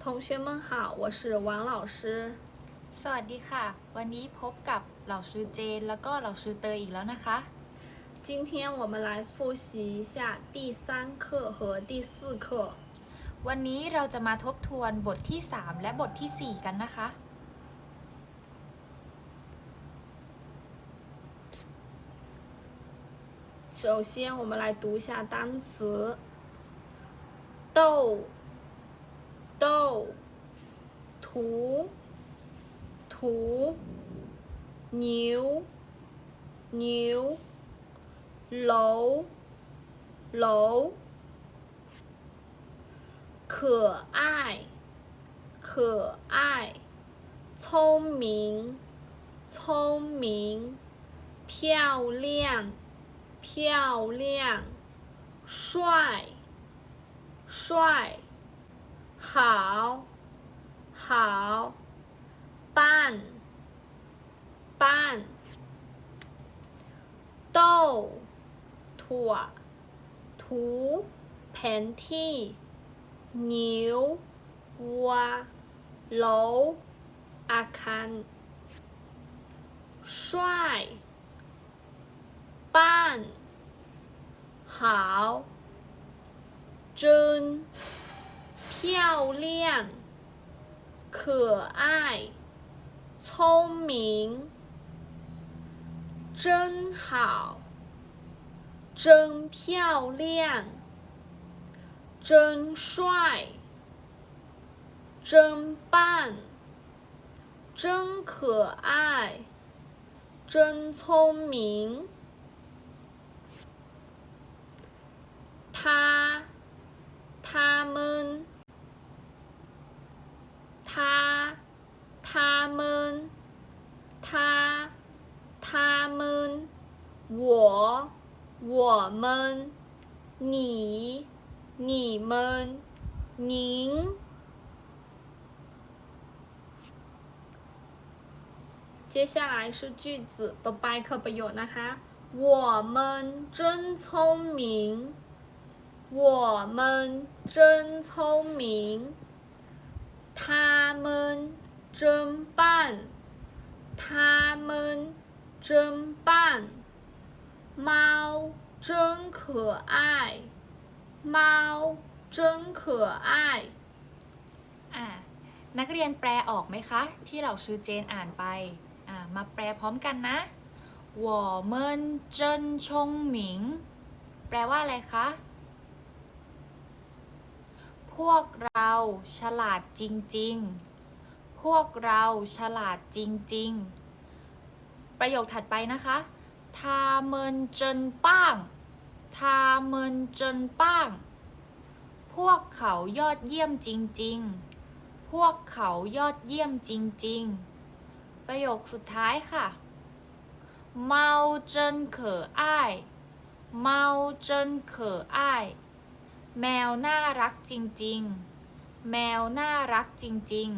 同学们好，我是王老师。 สวัสดีค่ะ วันนี้พบกับเหล่าชื่อเจน แล้วก็เหล่าชื่อเตยอีกแล้วนะคะ 今天我们来复习一下第三课和第四课。 วันนี้เราจะมาทบทวนบทที่ 3 และบททีสี่ 4 กันนะคะ 首先，我们来读一下单词：豆、豆、 图、图、牛、牛、楼、楼、可爱、可爱、聪明、聪明、漂亮。漂亮，帅，帅，好，าว ป้านบ้าน โต้ถั่ว ถูแผนที่นิ้ววัวโลอาคารช่วยบ้าน好าวจึ้ยวเ可爱，聪明，真好，真漂亮，真帅，真棒，真可爱，真聪明。他、他们、他、他们、他、他们、我、我们、你、你们、您。接下来是句子ต่อไปคือประโยชน์นะคะ 我们真聪明。我们真聪明， 他们真棒，他们真棒，猫真可爱，猫真可爱。 อ่า นักเรียนแปลออกไหมคะ ที่เราชื่อเจนอ่านไป อ่า มาแปลพร้อมกันนะ我们真聪明แปลว่าอะไรคะ พ วกเราฉลาดจริง ๆ พวกเราฉลาดจริง ๆ ประโยคถัดไปนะคะทาเมินจนป้างทาเมินจนป้าง พวกเขายอดเยี่ยมจริง ๆ พวกเขายอดเยี่ยมจริง ๆ ประโยคสุดท้ายค่ะ เมาจนเขออ้าย เมาจนเขออ้าย แมวน่ารักจริงๆ แมวน่ารักจริง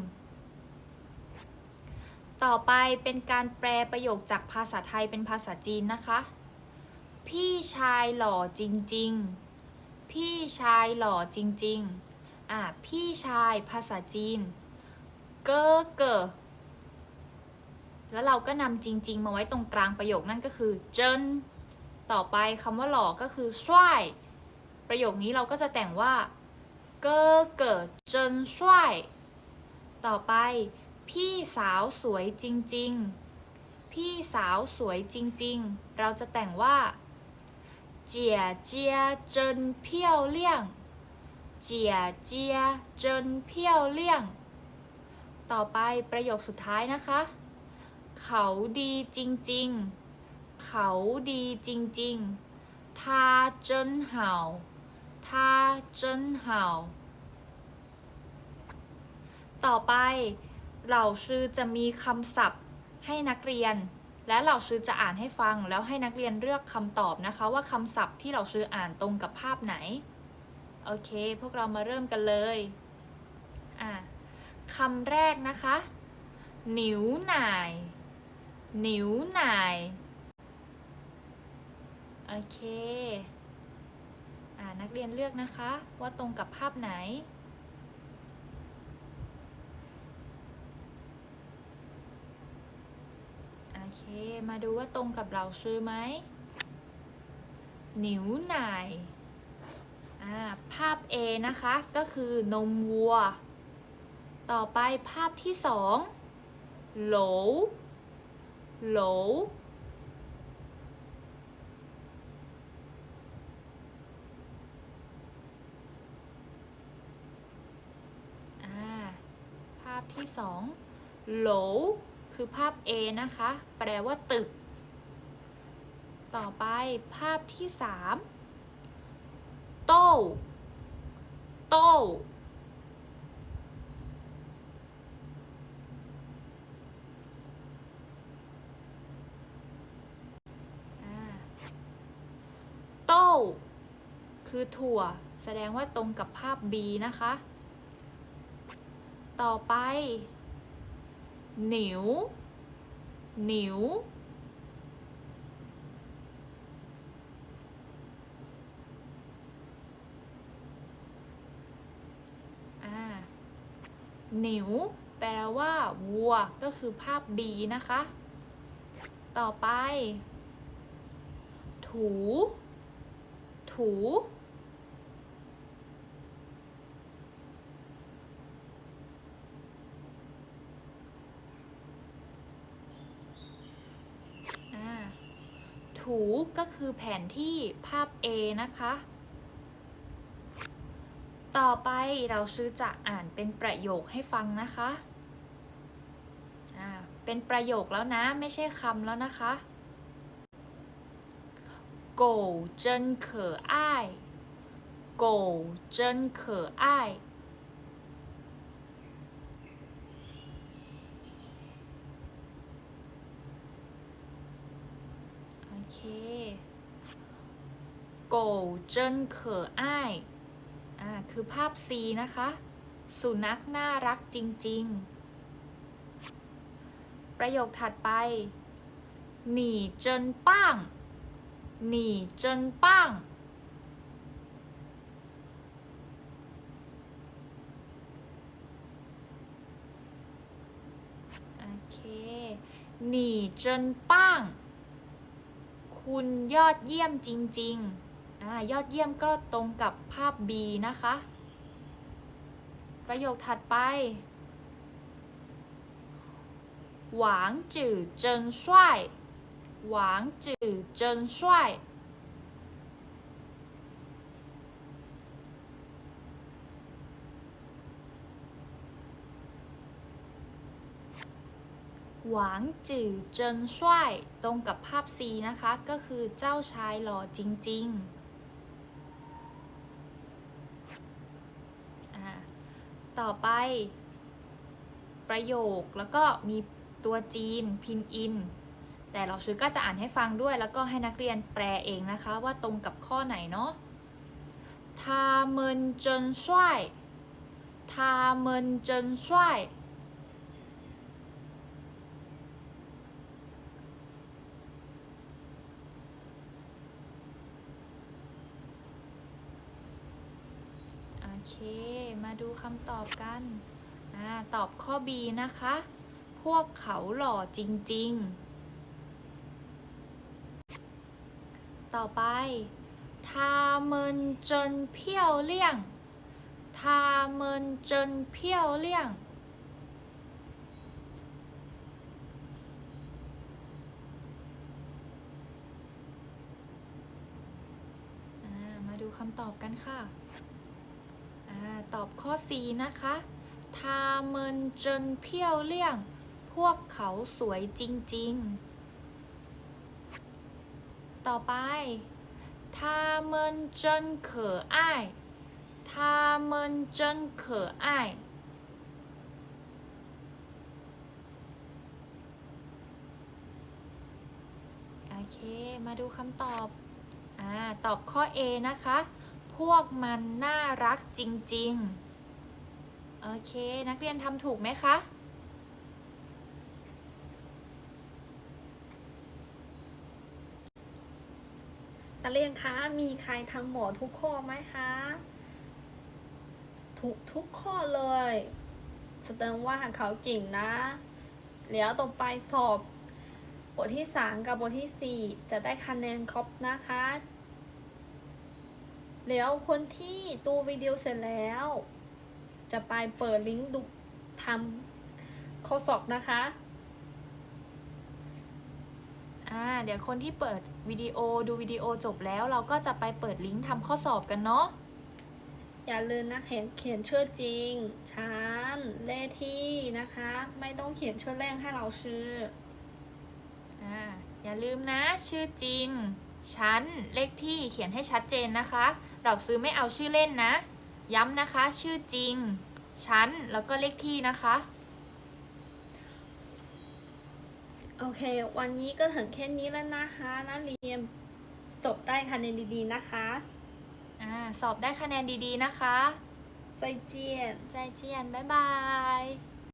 ๆ ต่อไปเป็นการแปลประโยคจากภาษาไทยเป็นภาษาจีนนะคะ พี่ชายหล่อจริงๆ พี่ชายหล่อจริงๆ อะ พี่ชายภาษาจีน เกอเกอแล้วเราก็นำจริง ๆ มาไว้ตรงกลางประโยคนั่นก็คือ เจินต่อไปคำว่าหล่อก็คือช่วย ประโยคนี้เราก็จะแต่งว่าเกอเกอเจินช่วยต่อไป พี่สาวสวยจริง ๆ พี่สาวสวยจริง ๆ เราจะแต่งว่าเจียเจียเจินเพี้ยวเลี่ยงเจียเจียเจินเพี้ยวเลี่ยง ต่อไปประโยคสุดท้ายนะคะ เขาดีจริง ๆ เขาดีจริง ๆ 他真好 ท่าเจิ้นเห่าต่อไปเราชื่อจะมีคำศัพท์ให้นักเรียน และเราชื่อจะอ่านให้ฟังแล้วให้นักเรียนเลือกคำตอบนะคะ ว่าคำศัพท์ที่เราชื่ออ่านตรงกับภาพไหน โอเค พวกเรามาเริ่มกันเลยอะคำแรกนะคะ หนิวหน่าย หนิวหน่าย โอเค นักเรียนเลือกนะคะ ว่าตรงกับภาพไหน โอเค มาดูว่าตรงกับเราซื้อไหมหนิวหน่ายภาพ A นะคะ ก็คือนมวัว ต่อไปภาพที่สองโหลโหล พที่สองโหลคือภาพ A นะคะ แปลว่าตึก ต่อไปภาพที่สามโต้โต้โต้คือถั่ว แสดงว่าตรงกับภาพ B นะคะ ต่อไป หนิว หนิว หนิว แปลว่า วัว ก็คือภาพ B นะคะ ต่อไป ถู ถู อ่า ถูก็คือแผนที่ภาพ A นะคะ ต่อไปเราซื้อจะอ่านเป็นประโยคให้ฟังนะคะ อ่า เป็นประโยคแล้วนะ ไม่ใช่คำแล้วนะคะ โก真可爱狗真可爱 โกเจนเขออ้ายอ่าคือภาพ C นะคะ สุนัขน่ารักจริง ๆ ประโยคถัดไป หนีเจินป้งหนีจนป้งโอเค หนีจนป้งคุณยอดเยี่ยมจริง ๆ ยอดเยี่ยมก็ตรงกับภาพ B นะคะ ประโยคถัดไป หวางจื่อเจินช่วยหวางจื่อเจินช่วยหวางจื่อเจินช่วยตรงกับภาพ C นะคะ ก็คือเจ้าชายหล่อจริง ๆ อ่า ต่อไป ประโยคแล้วก็มีตัวจีนพินอิน แต่เราซื้อก็จะอ่านให้ฟังด้วย แล้วก็ให้นักเรียนแปลเองนะคะ ว่าตรงกับข้อไหนเนาะ他们真帅他们真帅 ค มาดูคำตอบกันอตอบข้อ B นะคะ พวกเขาหล่อจริง ๆ ต่อไปทาเมินจนเพียวเลี่ยงทาเมินจนเพียวเลี่ยง มาดูคำตอบกันค่ะ ตอบข้อ C นะคะทาเมินจนเพี้ยวเลี่ยง พวกเขาสวยจริง ๆ ต่อไปทาเมินจนเขออทาเมินจนเขออโอเค มาดูคำตอบอตอบข้อ A นะคะ พวกมันน่ารักจริง ๆ โอเค นักเรียนทำถูกไหมคะ นักเรียนคะ มีใครทำหมดทุกข้อไหมคะทุกทุกข้อเลย แสดงว่าเขาเก่งนะ แล้วต่อไปสอบบทที่สามกับบทที่สี่จะได้คะแนนครบนะคะ แล้วคนที่ดูวิดีโอเสร็จแล้ว จะไปเปิดลิงก์ดูทำข้อสอบนะคะอ่าเดี๋ยวคนที่เปิดวิดีโอดูวิดีโอจบแล้วเราก็จะไปเปิดลิงก์ทำข้อสอบกันเนาะอย่าลืมนะเขียนเขียนชื่อจริงชั้นเลขที่นะคะ ไม่ต้องเขียนชื่อเล่นให้เราชื่ออ่าอย่าลืมนะชื่อจริงชั้นเลขที่เขียนให้ชัดเจนนะคะ เราซื้อไม่เอาชื่อเล่นนะ ย้ำนะคะ ชื่อจริง ชั้น แล้วก็เลขที่นะคะ โอเค วันนี้ก็ถึงแค่นี้แล้วนะคะนักเรียนจบได้คะแนนดีๆนะคะอ่าสอบได้คะแนนดีๆนะคะ ใจเจียน ใจเจียน บ๊ายบาย